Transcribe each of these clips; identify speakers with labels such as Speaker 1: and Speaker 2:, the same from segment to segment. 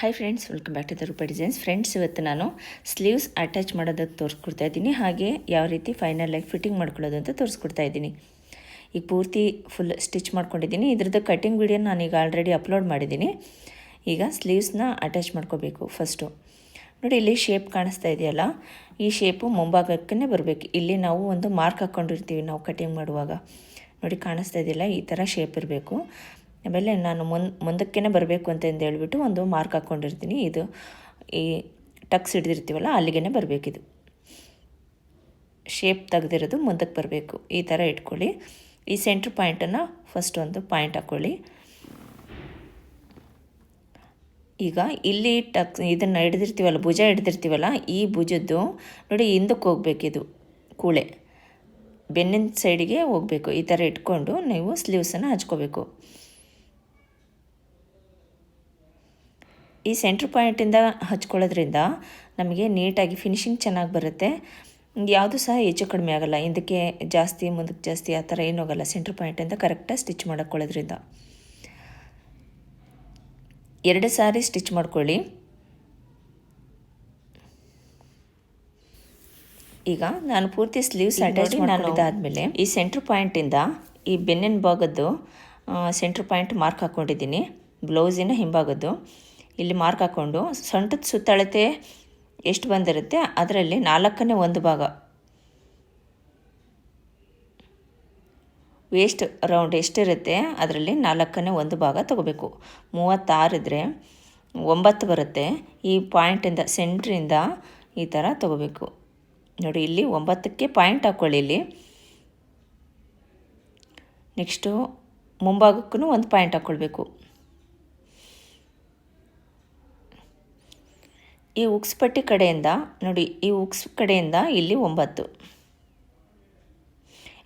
Speaker 1: Hi friends welcome back to the Roopa designs friends ಇವತ್ತು ನಾನು sleeves attach ಮಾಡೋದಕ್ಕೆ ತೋರಿಸ್ಕೊಡ್ತಾ ಇದ್ದೀನಿ. ಹಾಗೆ ಯಾವ ರೀತಿ ಫೈನಲ್ ಆಗಿ ಫಿಟ್ಟಿಂಗ್ ಮಾಡ್ಕೊಳ್ಳೋದು ಅಂತ ತೋರಿಸ್ಕೊಡ್ತಾ ಇದ್ದೀನಿ. ಈಗ ಪೂರ್ತಿ ಫುಲ್ ಸ್ಟಿಚ್ ಮಾಡ್ಕೊಂಡಿದ್ದೀನಿ. ಇದ್ರದ್ದು ಕಟಿಂಗ್ ವಿಡಿಯೋ ಈಗ ಆಲ್ರೆಡಿ ಅಪ್ಲೋಡ್ ಮಾಡಿದ್ದೀನಿ. ಈಗ ಸ್ಲೀವ್ಸ್ನ ಅಟ್ಯಾಚ್ ಮಾಡ್ಕೋಬೇಕು ಫಸ್ಟು ನೋಡಿ, ಇಲ್ಲಿ ಶೇಪ್ ಕಾಣಿಸ್ತಾ ಇದೆಯಲ್ಲ? ಈ ಶೇಪು ಮುಂಭಾಗಕ್ಕೇ ಬರಬೇಕು. ಇಲ್ಲಿ ನಾವು ಒಂದು ಮಾರ್ಕ್ ಹಾಕ್ಕೊಂಡಿರ್ತೀವಿ ನಾವು ಕಟಿಂಗ್ ಮಾಡುವಾಗ. ನೋಡಿ, ಕಾಣಿಸ್ತಾ ಇದೆಯಲ್ಲ? ಈ ಥರ ಶೇಪ್ ಇರಬೇಕು. ಆಮೇಲೆ ನಾನು ಮುಂದೆ ಮುಂದಕ್ಕೇ ಬರಬೇಕು ಅಂತ ಹೇಳ್ಬಿಟ್ಟು ಒಂದು ಮಾರ್ಕ್ ಹಾಕ್ಕೊಂಡಿರ್ತೀನಿ. ಇದು ಈ ಟಕ್ಸ್ ಹಿಡಿದಿರ್ತೀವಲ್ಲ ಅಲ್ಲಿಗೆ ಬರಬೇಕಿದು. ಶೇಪ್ ತೆಗೆದಿರೋದು ಮುಂದಕ್ಕೆ ಬರಬೇಕು. ಈ ಥರ ಇಟ್ಕೊಳ್ಳಿ. ಈ ಸೆಂಟ್ರ್ ಪಾಯಿಂಟನ್ನು ಫಸ್ಟ್ ಒಂದು ಪಾಯಿಂಟ್ ಹಾಕ್ಕೊಳ್ಳಿ ಈಗ ಇಲ್ಲಿ ಟಕ್ ಇದನ್ನು ಹಿಡಿದಿರ್ತೀವಲ್ಲ, ಭುಜ ಹಿಡ್ದಿರ್ತೀವಲ್ಲ, ಈ ಭುಜದ್ದು ನೋಡಿ ಹಿಂದಕ್ಕೆ ಹೋಗ್ಬೇಕಿದು ಕೂಳೆ. ಬೆನ್ನಿನ ಸೈಡಿಗೆ ಹೋಗಬೇಕು. ಈ ಥರ ಇಟ್ಕೊಂಡು ನೀವು ಸ್ಲೀವ್ಸನ್ನು ಹಚ್ಕೋಬೇಕು. ಈ ಸೆಂಟ್ರ್ ಪಾಯಿಂಟಿಂದ ಹಚ್ಕೊಳ್ಳೋದ್ರಿಂದ ನಮಗೆ ನೀಟಾಗಿ ಫಿನಿಶಿಂಗ್ ಚೆನ್ನಾಗಿ ಬರುತ್ತೆ. ಯಾವುದು ಸಹ ಹೆಚ್ಚು ಕಡಿಮೆ ಆಗೋಲ್ಲ. ಹಿಂದಕ್ಕೆ ಜಾಸ್ತಿ ಮುಂದಕ್ಕೆ ಜಾಸ್ತಿ ಆ ಥರ ಏನೂ ಹೋಗಲ್ಲ ಸೆಂಟ್ರ್ ಪಾಯಿಂಟಿಂದ ಕರೆಕ್ಟಾಗಿ ಸ್ಟಿಚ್ ಮಾಡ್ಕೊಳ್ಳೋದ್ರಿಂದ. ಎರಡು ಸಾರಿ ಸ್ಟಿಚ್ ಮಾಡ್ಕೊಳ್ಳಿ. ಈಗ ನಾನು ಪೂರ್ತಿ ಸ್ಲೀವ್ಸ್ ಅಟ್ಯಾಚ್ ಮಾಡಿದಾದ್ಮೇಲೆ ಈ ಸೆಂಟ್ರ್ ಪಾಯಿಂಟಿಂದ ಈ ಬೆನ್ನಿನ ಭಾಗದ್ದು ಸೆಂಟ್ರ್ ಪಾಯಿಂಟ್ ಮಾರ್ಕ್ ಹಾಕ್ಕೊಂಡಿದ್ದೀನಿ ಬ್ಲೌಸಿನ ಹಿಂಭಾಗದ್ದು. ಇಲ್ಲಿ ಮಾರ್ಕ್ ಹಾಕ್ಕೊಂಡು ಸೊಂಟದ ಸುತ್ತಳತೆ ಎಷ್ಟು ಬಂದಿರುತ್ತೆ? ಅದರಲ್ಲಿ ನಾಲ್ಕನೇ ಒಂದು ಭಾಗ. ವೇಸ್ಟ್ ರೌಂಡ್ ಎಷ್ಟಿರುತ್ತೆ? ಅದರಲ್ಲಿ ನಾಲ್ಕನೇ ಒಂದು ಭಾಗ ತೊಗೋಬೇಕು. ಮೂವತ್ತಾರಿದ್ರೆ ಒಂಬತ್ತು ಬರುತ್ತೆ. ಈ ಪಾಯಿಂಟಿಂದ ಸೆಂಟ್ರಿಂದ ಈ ಥರ ತಗೋಬೇಕು. ನೋಡಿ, ಇಲ್ಲಿ ಒಂಬತ್ತಕ್ಕೆ ಪಾಯಿಂಟ್ ಹಾಕ್ಕೊಳ್ಳಿ ಇಲ್ಲಿ. ನೆಕ್ಸ್ಟು ಮುಂಭಾಗಕ್ಕೂ ಒಂದು ಪಾಯಿಂಟ್ ಹಾಕ್ಕೊಳ್ಬೇಕು ಈ ಉಕ್ಸ್ ಪಟ್ಟಿ ಕಡೆಯಿಂದ, ನೋಡಿ, ಈ ಉಕ್ಸ್ ಕಡೆಯಿಂದ ಇಲ್ಲಿ ಒಂಬತ್ತು.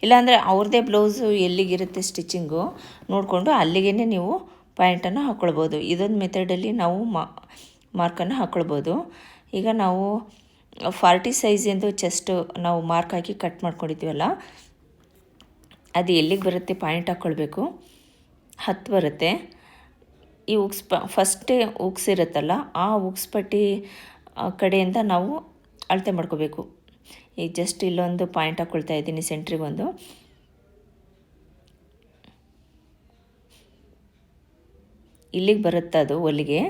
Speaker 1: ಇಲ್ಲಾಂದರೆ ಅವ್ರದ್ದೇ ಬ್ಲೌಸು ಎಲ್ಲಿಗಿರುತ್ತೆ ಸ್ಟಿಚಿಂಗು ನೋಡಿಕೊಂಡು ಅಲ್ಲಿಗೆ ನೀವು ಪಾಯಿಂಟನ್ನು ಹಾಕ್ಕೊಳ್ಬೋದು ಇದೊಂದು ಮೆಥಡಲ್ಲಿ ನಾವು ಮಾರ್ಕನ್ನು ಹಾಕ್ಕೊಳ್ಬೋದು ಈಗ ನಾವು ಫಾರ್ಟಿ ಸೈಜಿಂದು ಚೆಸ್ಟು ನಾವು ಮಾರ್ಕ್ ಹಾಕಿ ಕಟ್ ಮಾಡ್ಕೊಂಡಿದ್ದೀವಲ್ಲ ಅದು ಎಲ್ಲಿಗೆ ಬರುತ್ತೆ ಪಾಯಿಂಟ್ ಹಾಕ್ಕೊಳ್ಬೇಕು ಹತ್ತು ಬರುತ್ತೆ. ಈ ಉಕ್ಸ್ ಪ ಫಸ್ಟೇ ಉಕ್ಸ್ ಇರುತ್ತಲ್ಲ, ಆ ಉಕ್ಸ್ ಪಟ್ಟಿ ಕಡೆಯಿಂದ ನಾವು ಅಳತೆ ಮಾಡ್ಕೋಬೇಕು. ಈಗ ಜಸ್ಟ್ ಇಲ್ಲೊಂದು ಪಾಯಿಂಟ್ ಹಾಕ್ಕೊಳ್ತಾ ಇದ್ದೀನಿ ಸೆಂಟ್ರಿಗೊಂದು ಇಲ್ಲಿಗೆ ಬರುತ್ತೆ ಅದು ಒಲಿಗೆ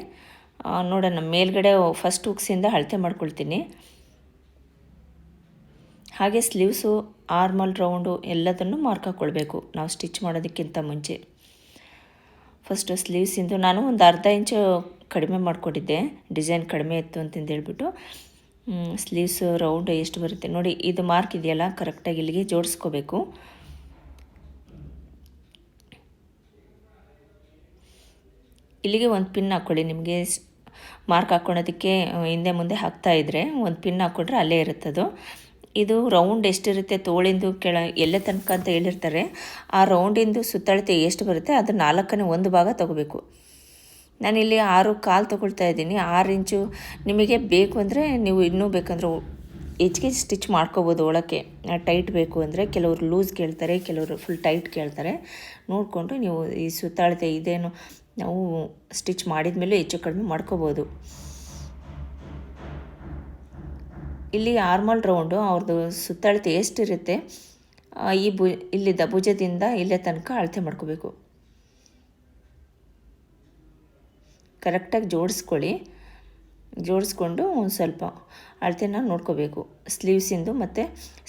Speaker 1: ನೋಡೋಣ, ಮೇಲ್ಗಡೆ ಫಸ್ಟ್ ಉಕ್ಸಿಂದ ಅಳತೆ ಮಾಡ್ಕೊಳ್ತೀನಿ. ಹಾಗೆ ಸ್ಲೀವ್ಸು ಆರ್ಮಲ್ ರೌಂಡು ಎಲ್ಲದನ್ನು ಮಾರ್ಕ್ ಹಾಕ್ಕೊಳ್ಬೇಕು ನಾವು ಸ್ಟಿಚ್ ಮಾಡೋದಕ್ಕಿಂತ ಮುಂಚೆ. ಫಸ್ಟು ಸ್ಲೀವ್ಸಿಂದು ನಾನು ಒಂದು ಅರ್ಧ ಇಂಚು ಕಡಿಮೆ ಮಾಡಿಕೊಟ್ಟಿದ್ದೆ. ಡಿಸೈನ್ ಕಡಿಮೆ ಇತ್ತು ಅಂತಂದು ಹೇಳ್ಬಿಟ್ಟು ಸ್ಲೀವ್ಸ್ ರೌಂಡ್ ಎಷ್ಟು ಬರುತ್ತೆ ನೋಡಿ, ಇದು ಮಾರ್ಕ್ ಇದೆಯಲ್ಲ ಕರೆಕ್ಟಾಗಿ ಇಲ್ಲಿಗೆ ಜೋಡಿಸ್ಕೋಬೇಕು. ಇಲ್ಲಿಗೆ ಒಂದು ಪಿನ್ ಹಾಕ್ಕೊಳ್ಳಿ, ನಿಮಗೆ ಮಾರ್ಕ್ ಹಾಕ್ಕೊಳೋದಕ್ಕೆ ಹಿಂದೆ ಮುಂದೆ ಹಾಕ್ತಾಯಿದ್ರೆ ಒಂದು ಪಿನ್ ಹಾಕ್ಕೊಂಡ್ರೆ ಅಲ್ಲೇ ಇರುತ್ತದು. ಇದು ರೌಂಡ್ ಎಷ್ಟಿರುತ್ತೆ ತೋಳಿಂದು ಕೆಳ ಎಲ್ಲ ತನಕ ಅಂತ ಹೇಳಿರ್ತಾರೆ. ಆ ರೌಂಡಿಂದು ಸುತ್ತಳತೆ ಎಷ್ಟು ಬರುತ್ತೆ ಅದು ನಾಲ್ಕನೇ ಒಂದು ಭಾಗ ತೊಗೋಬೇಕು. ನಾನಿಲ್ಲಿ ಆರು ಕಾಲು ತೊಗೊಳ್ತಾ ಇದ್ದೀನಿ. ಆರು ಇಂಚು ನಿಮಗೆ ಬೇಕು ಅಂದರೆ ನೀವು ಇನ್ನೂ ಬೇಕಂದ್ರೆ ಹೆಚ್ಚಿಗೆ ಸ್ಟಿಚ್ ಮಾಡ್ಕೋಬೋದು ಒಳಕ್ಕೆ. ಟೈಟ್ ಬೇಕು ಅಂದರೆ ಕೆಲವರು ಲೂಸ್ ಕೇಳ್ತಾರೆ, ಕೆಲವರು ಫುಲ್ ಟೈಟ್ ಕೇಳ್ತಾರೆ. ನೋಡಿಕೊಂಡು ನೀವು ಈ ಸುತ್ತಳತೆ ಇದೇನು ನಾವು ಸ್ಟಿಚ್ ಮಾಡಿದ ಮೇಲೆ ಹೆಚ್ಚು ಕಡಿಮೆ ಮಾಡ್ಕೋಬೋದು. ಇಲ್ಲಿ ಆರ್ಮಲ್ ರೌಂಡು ಅವ್ರದ್ದು ಸುತ್ತಳತೆ ಎಷ್ಟಿರುತ್ತೆ ಈ ಭು, ಇಲ್ಲಿದ್ದ ಭುಜದಿಂದ ಇಲ್ಲೇ ತನಕ ಅಳತೆ ಮಾಡ್ಕೋಬೇಕು. ಕರೆಕ್ಟಾಗಿ ಜೋಡಿಸ್ಕೊಳ್ಳಿ. ಜೋಡಿಸ್ಕೊಂಡು ಒಂದು ಸ್ವಲ್ಪ ಅಳತೆನ ನೋಡ್ಕೋಬೇಕು. ಸ್ಲೀವ್ಸಿಂದು ಮತ್ತು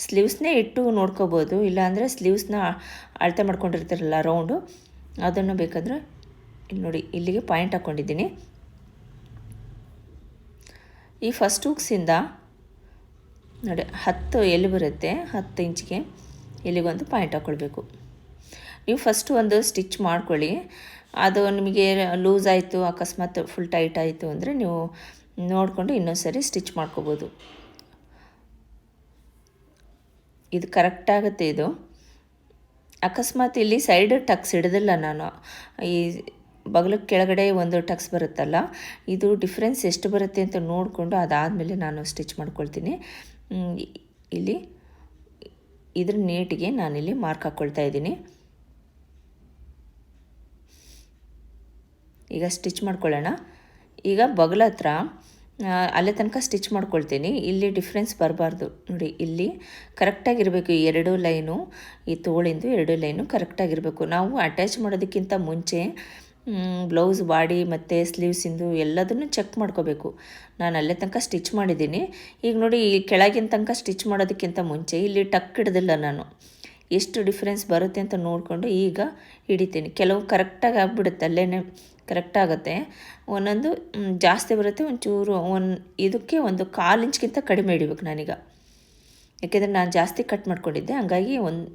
Speaker 1: ಸ್ಲೀವ್ಸ್ನೇ ಇಟ್ಟು ನೋಡ್ಕೋಬೋದು. ಇಲ್ಲಾಂದರೆ ಸ್ಲೀವ್ಸ್ನ ಅಳತೆ ಮಾಡ್ಕೊಂಡಿರ್ತಾರಲ್ಲ ರೌಂಡು, ಅದನ್ನು ಬೇಕಾದರೆ ಇಲ್ಲಿ ನೋಡಿ, ಇಲ್ಲಿಗೆ ಪಾಯಿಂಟ್ ಹಾಕ್ಕೊಂಡಿದ್ದೀನಿ ಈ ಫಸ್ಟ್ ಹುಕ್ಸಿಂದ ನೋಡಿ, ಹತ್ತು ಎಲ್ಲಿ ಬರುತ್ತೆ? ಹತ್ತು ಇಂಚಿಗೆ ಎಲ್ಲಿಗೊಂದು ಪಾಯಿಂಟ್ ಹಾಕ್ಕೊಳ್ಬೇಕು ನೀವು ಫಸ್ಟ್ ಒಂದು ಸ್ಟಿಚ್ ಮಾಡ್ಕೊಳ್ಳಿ. ಅದು ನಿಮಗೆ ಲೂಸ್ ಆಯಿತು, ಅಕಸ್ಮಾತ್ ಫುಲ್ ಟೈಟ್ ಆಯಿತು ಅಂದರೆ ನೀವು ನೋಡಿಕೊಂಡು ಇನ್ನೊಂದು ಸರಿ ಸ್ಟಿಚ್ ಮಾಡ್ಕೋಬೋದು. ಇದು ಕರೆಕ್ಟ್ ಆಗುತ್ತೆ ಇದು. ಅಕಸ್ಮಾತ್ ಇಲ್ಲಿ ಸೈಡ್ ಟಕ್ಸ್ ಹಿಡಿದಿಲ್ಲ ನಾನು. ಈ ಬಗಲ ಕೆಳಗಡೆ ಒಂದು ಟಕ್ಸ್ ಬರುತ್ತಲ್ಲ, ಇದು ಡಿಫ್ರೆನ್ಸ್ ಎಷ್ಟು ಬರುತ್ತೆ ಅಂತ ನೋಡಿಕೊಂಡು ಅದಾದಮೇಲೆ ನಾನು ಸ್ಟಿಚ್ ಮಾಡ್ಕೊಳ್ತೀನಿ. ಇಲ್ಲಿ, ಇದ್ರ ನೀಟಿಗೆ ನಾನಿಲ್ಲಿ ಮಾರ್ಕ್ ಹಾಕ್ಕೊಳ್ತಾ ಇದ್ದೀನಿ. ಈಗ ಸ್ಟಿಚ್ ಮಾಡ್ಕೊಳ್ಳೋಣ. ಈಗ ಬಗಲ ಹತ್ರ ಅಲ್ಲೇ ತನಕ ಸ್ಟಿಚ್ ಮಾಡ್ಕೊಳ್ತೀನಿ. ಇಲ್ಲಿ ಡಿಫ್ರೆನ್ಸ್ ಬರಬಾರ್ದು. ನೋಡಿ, ಇಲ್ಲಿ ಕರೆಕ್ಟಾಗಿರಬೇಕು ಎರಡು ಲೈನು, ಈ ತೋಳಿಂದು ಎರಡು ಲೈನು ಕರೆಕ್ಟಾಗಿರಬೇಕು ನಾವು ಅಟ್ಯಾಚ್ ಮಾಡೋದಕ್ಕಿಂತ ಮುಂಚೆ ಬ್ಲೌಸ್ ಬಾಡಿ ಮತ್ತು ಸ್ಲೀವ್ಸಿಂದು ಎಲ್ಲದನ್ನು ಚೆಕ್ ಮಾಡ್ಕೋಬೇಕು. ನಾನು ಅಲ್ಲೇ ತನಕ ಸ್ಟಿಚ್ ಮಾಡಿದ್ದೀನಿ. ಈಗ ನೋಡಿ, ಈ ಕೆಳಗಿನ ತನಕ ಸ್ಟಿಚ್ ಮಾಡೋದಕ್ಕಿಂತ ಮುಂಚೆ ಇಲ್ಲಿ ಟಕ್ ಹಿಡ್ದಿಲ್ಲ ನಾನು. ಎಷ್ಟು ಡಿಫ್ರೆನ್ಸ್ ಬರುತ್ತೆ ಅಂತ ನೋಡಿಕೊಂಡು ಈಗ ಹಿಡಿತೀನಿ. ಕೆಲವು ಕರೆಕ್ಟಾಗಿ ಆಗ್ಬಿಡುತ್ತೆ ಅಲ್ಲೇ ಕರೆಕ್ಟಾಗುತ್ತೆ ಒಂದೊಂದು ಜಾಸ್ತಿ ಬರುತ್ತೆ, ಒಂಚೂರು, ಒಂದು ಇದಕ್ಕೆ ಒಂದು ಕಾಲು ಇಂಚ್ಗಿಂತ ಕಡಿಮೆ ಹಿಡಿಬೇಕು ನಾನೀಗ. ಯಾಕೆಂದರೆ ನಾನು ಜಾಸ್ತಿ ಕಟ್ ಮಾಡ್ಕೊಂಡಿದ್ದೆ, ಹಂಗಾಗಿ ಒಂದು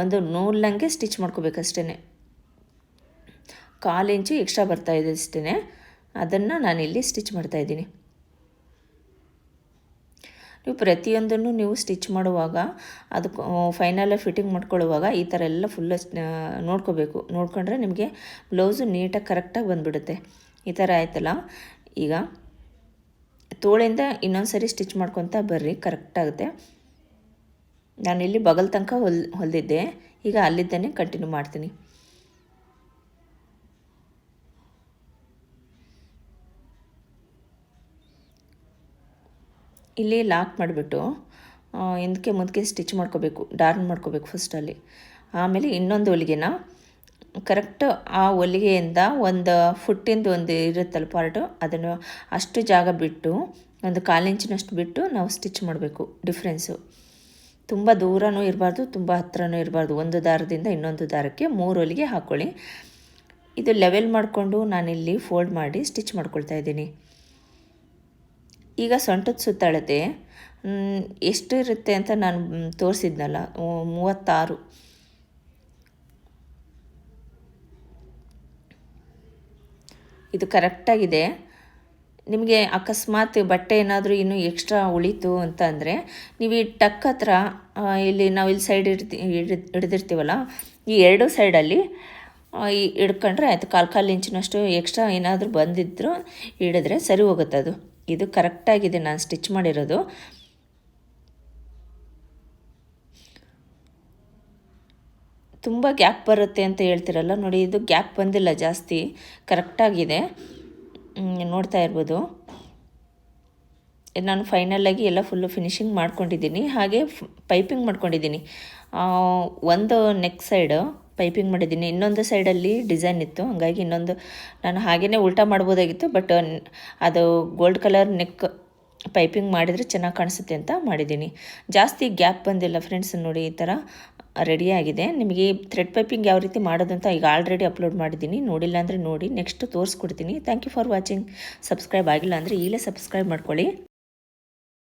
Speaker 1: ಒಂದು ನೂಲಂಗೆ ಸ್ಟಿಚ್ ಮಾಡ್ಕೋಬೇಕಷ್ಟೇ ಕಾಲು ಇಂಚು ಎಕ್ಸ್ಟ್ರಾ ಬರ್ತಾ ಇದೆ ಅಷ್ಟೇ ಅದನ್ನು ನಾನಿಲ್ಲಿ ಸ್ಟಿಚ್ ಮಾಡ್ತಾಯಿದ್ದೀನಿ ನೀವು ಪ್ರತಿಯೊಂದನ್ನು ನೀವು ಸ್ಟಿಚ್ ಮಾಡುವಾಗ ಅದಕ್ಕೆ ಫೈನಲ್ ಫಿಟ್ಟಿಂಗ್ ಮಾಡ್ಕೊಳ್ಳುವಾಗ ಈ ಥರ ಎಲ್ಲ ಫುಲ್ಲ ನೋಡ್ಕೋಬೇಕು. ನೋಡ್ಕೊಂಡ್ರೆ ನಿಮಗೆ ಬ್ಲೌಸು ನೀಟಾಗಿ ಕರೆಕ್ಟಾಗಿ ಬಂದುಬಿಡುತ್ತೆ. ಈ ಥರ ಆಯ್ತಲ್ಲ? ಈಗ ತೋಳಿಂದ ಇನ್ನೊಂದು ಸರಿ ಸ್ಟಿಚ್ ಮಾಡ್ಕೊತ ಬರ್ರಿ ಕರೆಕ್ಟಾಗುತ್ತೆ ನಾನಿಲ್ಲಿ ಬಗಲ್ ತನಕ ಹೊಲ್, ಹೊಲಿದಿದ್ದೆ. ಈಗ ಅಲ್ಲಿದ್ದಾನೆ ಕಂಟಿನ್ಯೂ ಮಾಡ್ತೀನಿ. ಇಲ್ಲಿ ಲಾಕ್ ಮಾಡಿಬಿಟ್ಟು ಹಿಂದಕ್ಕೆ ಮುಂದಕ್ಕೆ ಸ್ಟಿಚ್ ಮಾಡ್ಕೋಬೇಕು ಡಾರ್ನ್ ಮಾಡ್ಕೋಬೇಕು ಫಸ್ಟಲ್ಲಿ ಆಮೇಲೆ ಇನ್ನೊಂದು ಹೊಲಿಗೆನ ಕರೆಕ್ಟ್ ಆ ಹೊಲಿಗೆಯಿಂದ ಒಂದು ಫುಟ್ಟಿಂದು ಒಂದು ಇರುತ್ತಲ್ಲ ಪಾರ್ಟು ಅದನ್ನು ಅಷ್ಟು ಜಾಗ ಬಿಟ್ಟು, ಒಂದು ಕಾಲು ಇಂಚಿನಷ್ಟು ಬಿಟ್ಟು ನಾವು ಸ್ಟಿಚ್ ಮಾಡಬೇಕು ಡಿಫ್ರೆನ್ಸು ತುಂಬ ದೂರನೂ ಇರಬಾರ್ದು, ತುಂಬ ಹತ್ತಿರನೂ ಇರಬಾರ್ದು. ಒಂದು ದಾರದಿಂದ ಇನ್ನೊಂದು ದಾರಕ್ಕೆ ಮೂರು ಹೊಲಿಗೆ ಹಾಕ್ಕೊಳ್ಳಿ ಇದು ಲೆವೆಲ್ ಮಾಡಿಕೊಂಡು ನಾನಿಲ್ಲಿ ಫೋಲ್ಡ್ ಮಾಡಿ ಸ್ಟಿಚ್ ಮಾಡ್ಕೊಳ್ತಾ ಇದ್ದೀನಿ. ಈಗ ಸೊಂಟದ ಸುತ್ತಳತೆ ಎಷ್ಟು ಇರುತ್ತೆ ಅಂತ ನಾನು ತೋರಿಸಿದ್ನಲ್ಲ ಮೂವತ್ತಾರು. ಇದು ಕರೆಕ್ಟಾಗಿದೆ. ನಿಮಗೆ ಅಕಸ್ಮಾತ್ ಬಟ್ಟೆ ಏನಾದರೂ ಇನ್ನೂ ಎಕ್ಸ್ಟ್ರಾ ಉಳಿತು ಅಂತ ಅಂದರೆ ನೀವು ಈ ಟಕ್ ಹತ್ರ ಇಲ್ಲಿ ನಾವು ಇಲ್ಲಿ ಸೈಡ್ ಇಡ್ತಿ ಹಿಡಿದಿರ್ತೀವಲ್ಲ, ಈ ಎರಡು ಸೈಡಲ್ಲಿ ಈ ಹಿಡ್ಕೊಂಡ್ರೆ ಆಯಿತು. ಕಾಲು ಕಾಲು ಇಂಚಿನಷ್ಟು ಎಕ್ಸ್ಟ್ರಾ ಏನಾದರೂ ಬಂದಿದ್ದರೂ ಹಿಡಿದ್ರೆ ಸರಿ ಹೋಗುತ್ತೆ ಅದು ಇದು ಕರೆಕ್ಟಾಗಿದೆ ನಾನು ಸ್ಟಿಚ್ ಮಾಡಿರೋದು. ತುಂಬ ಗ್ಯಾಪ್ ಬರುತ್ತೆ ಅಂತ ಹೇಳ್ತಿರಲ್ಲ, ನೋಡಿ ಇದು ಗ್ಯಾಪ್ ಬಂದಿಲ್ಲ, ಜಾಸ್ತಿ ಕರೆಕ್ಟಾಗಿದೆ ನೋಡ್ತಾ ಇರ್ಬೋದು. ನಾನು ಫೈನಲಾಗಿ ಎಲ್ಲ ಫುಲ್ಲು ಫಿನಿಶಿಂಗ್ ಮಾಡ್ಕೊಂಡಿದ್ದೀನಿ, ಹಾಗೆ ಪೈಪಿಂಗ್ ಮಾಡ್ಕೊಂಡಿದ್ದೀನಿ. ಒಂದು ನೆಕ್ ಸೈಡು ಪೈಪಿಂಗ್ ಮಾಡಿದ್ದೀನಿ. ಇನ್ನೊಂದು ಸೈಡಲ್ಲಿ ಡಿಸೈನ್ ಇತ್ತು. ಹಾಗಾಗಿ ಇನ್ನೊಂದು ನಾನು ಹಾಗೇ ಉಲ್ಟಾ ಮಾಡ್ಬೋದಾಗಿತ್ತು, ಬಟ್ ಅದು ಗೋಲ್ಡ್ ಕಲರ್ ನೆಕ್ ಪೈಪಿಂಗ್ ಮಾಡಿದರೆ ಚೆನ್ನಾಗಿ ಕಾಣಿಸುತ್ತೆ ಅಂತ ಮಾಡಿದ್ದೀನಿ. ಜಾಸ್ತಿ ಗ್ಯಾಪ್ ಬಂದಿಲ್ಲ ಫ್ರೆಂಡ್ಸ್, ನೋಡಿ ಈ ಥರ ರೆಡಿಯಾಗಿದೆ ನಿಮಗೆ ಥ್ರೆಡ್ ಪೈಪಿಂಗ್ ಯಾವ ರೀತಿ ಮಾಡೋದು ಅಂತ ಈಗ ಆಲ್ರೆಡಿ ಅಪ್ಲೋಡ್ ಮಾಡಿದ್ದೀನಿ. ನೋಡಿಲ್ಲ ಅಂದರೆ ನೋಡಿ, ನೆಕ್ಸ್ಟ್ ತೋರಿಸ್ಕೊಡ್ತೀನಿ. Thank you for watching. Subscribe ಆಗಿಲ್ಲ ಅಂದರೆ ಈಗಲೇ ಸಬ್ಸ್ಕ್ರೈಬ್ ಮಾಡ್ಕೊಳ್ಳಿ.